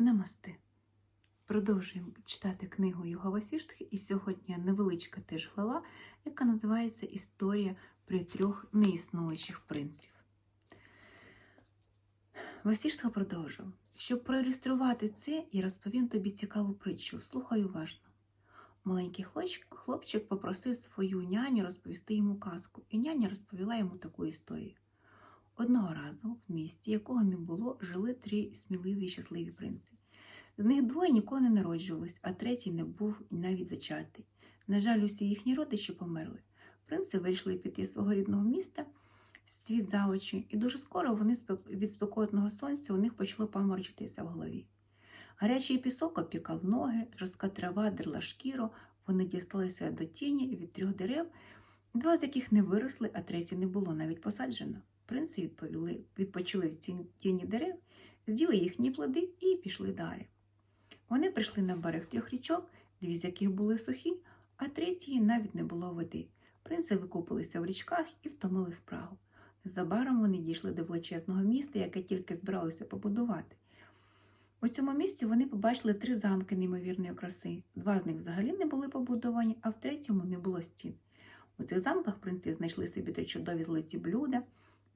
Намасте. Продовжуємо читати книгу Його Сіштхи, і сьогодні невеличка теж глава, яка називається Історія при трьох неіснуючих принців. Васіштха продовжив. Щоб проілюструвати це, я розповім тобі цікаву притчу. Слухай уважно. Маленький хлопчик попросив свою няню розповісти йому казку, і няня розповіла йому таку історію. Одного разу в місті, якого не було, жили три сміливі і щасливі принци. З них двоє ніколи не народжувались, а третій не був навіть зачатий. На жаль, усі їхні родичі померли. Принци вирішили піти з свого рідного міста, світ за очі, і дуже скоро вони від спекотного сонця у них почало паморочитися в голові. Гарячий пісок опікав ноги, жорстка трава дерла шкіру, вони дісталися до тіні від трьох дерев, два з яких не виросли, а третє не було навіть посаджено. Принци відповіли, відпочили в тіні дерев, з'їли їхні плоди і пішли далі. Вони прийшли на берег трьох річок, дві з яких були сухі, а третьої навіть не було води. Принци викупилися в річках і втомили спрагу. Незабаром вони дійшли до величезного міста, яке тільки збиралося побудувати. У цьому місті вони побачили три замки неймовірної краси. Два з них взагалі не були побудовані, а в третьому не було стін. У цих замках принці знайшли собі три чудові золоті блюда.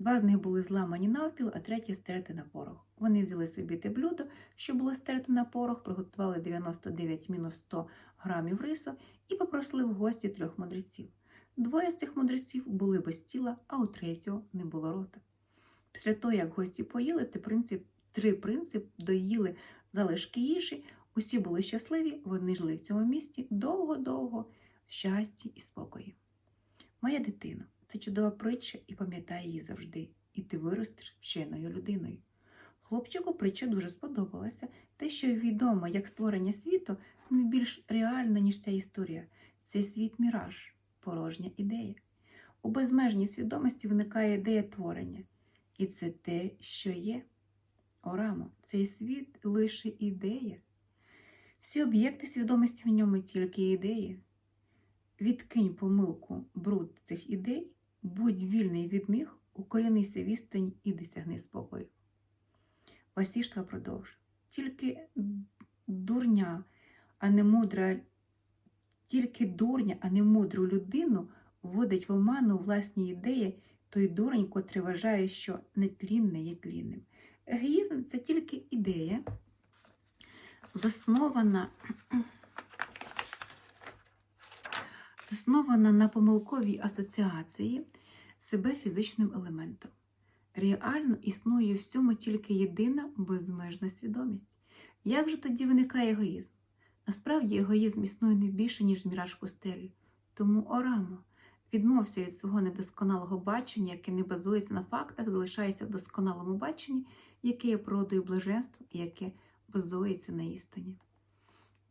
Два з них були зламані навпіл, а третє стерте на порох. Вони взяли собі те блюдо, що було стерте на порох, приготували 99 мінус 100 грамів рису і попросили в гості трьох мудреців. Двоє з цих мудреців були без тіла, а у третього не було рота. Після того, як гості поїли, ти принцип, три принци доїли залишки їжі, усі були щасливі, вони жили в цьому місті довго-довго, в щасті і спокої. Моя дитино, це чудова притча і пам'ятай її завжди, і ти виростеш вченою людиною. Хлопчику притча дуже сподобалася. Те, що відомо як створення світу, не більш реально, ніж ця історія. Цей світ міраж, порожня ідея. У безмежній свідомості виникає ідея творення. І це те, що є. Орамо, цей світ лише ідея. Всі об'єкти свідомості в ньому тільки ідеї. Відкинь помилку бруд цих ідей, будь вільний від них, укорінися відстань і досягни спокою. Васіштка продовжує. Тільки дурня, а не мудра, тільки дурня, а не мудру людину вводить в оману власні ідеї той дурень, котрий вважає, що нетлінне є тлінним. Егоїзм це тільки ідея, заснована, заснована на помилковій асоціації себе фізичним елементом. Реально існує всьому тільки єдина безмежна свідомість. Як же тоді виникає егоїзм? Насправді егоїзм існує не більше, ніж міраж пустелі. Тому Орамо відмовся від свого недосконалого бачення, яке не базується на фактах, залишається в досконалому баченні, яке є природою блаженства і яке базується на істині.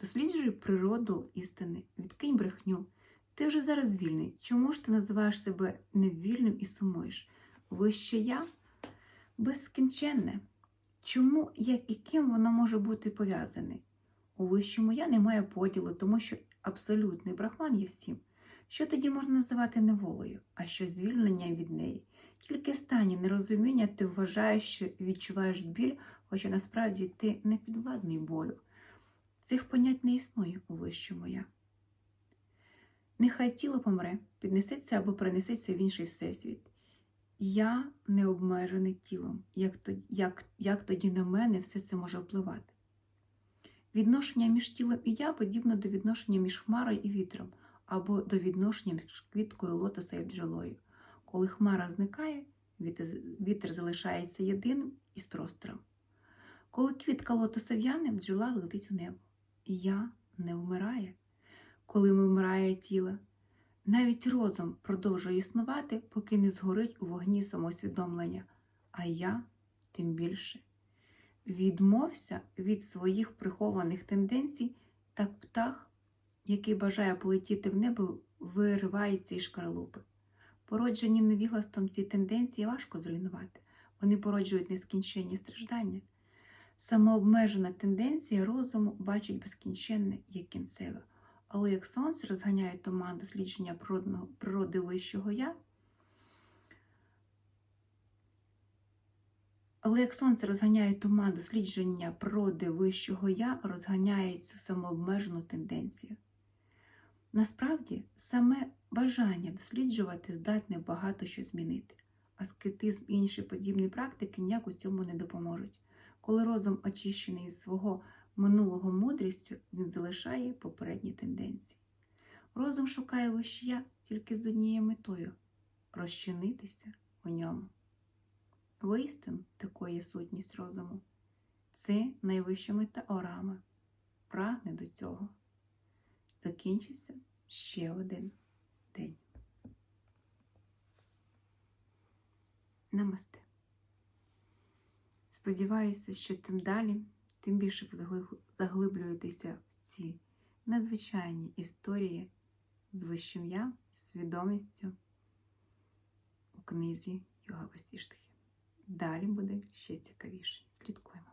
Досліджуй природу істини, відкинь брехню. Ти вже зараз вільний. Чому ж ти називаєш себе невільним і сумуєш? Вище я безкінченне. Чому, як і ким воно може бути пов'язане? У вищому я немає поділу, тому що абсолютний брахман є всім. Що тоді можна називати неволею, а що звільненням від неї? Тільки стані нерозуміння ти вважаєш, що відчуваєш біль, хоча насправді ти не підвладний болю. Цих понять не існує у вищому я. Нехай тіло помре, піднесеться або перенесеться в інший всесвіт. Я не обмежений тілом, як тоді, як, як тоді на мене все це може впливати. Відношення між тілом і я подібно до відношення між хмарою і вітром, або до відношення між квіткою лотоса і бджолою. Коли хмара зникає, вітер, залишається єдиним із простором. Коли квітка лотоса в'яне, бджола летить у небо. Я не вмирає. Коли ми вмирає тіло, навіть розум продовжує існувати, поки не згорить у вогні самосвідомлення, а я тим більше. Відмовся від своїх прихованих тенденцій, так птах, який бажає полетіти в небо, виривається із шкаралупи. Породжені невігластом ці тенденції важко зруйнувати. Вони породжують нескінченні страждання. Самообмежена тенденція розуму бачить безкінченне як кінцеве. Але як сонце розганяє туман дослідження природи вищого я, Але як сонце розганяє туман, дослідження природи вищого я розганяє цю самообмежену тенденцію. Насправді, саме бажання досліджувати здатне багато що змінити. Аскетизм і інші подібні практики ніяк у цьому не допоможуть. Коли розум очищений із свого минулого мудрістю, він залишає попередні тенденції. Розум шукає вищия тільки з однією метою розчинитися у ньому. Воістину такою є сутність розуму. Це найвища мета орама. Прагне до цього. Закінчиться ще один день. Намасте. Сподіваюся, що тим далі, тим більше заглиблюєтеся в ці незвичайні історії з вищим я, свідомістю у книзі Йога Васіштхи. Далі буде ще цікавіше. Слідкуємо.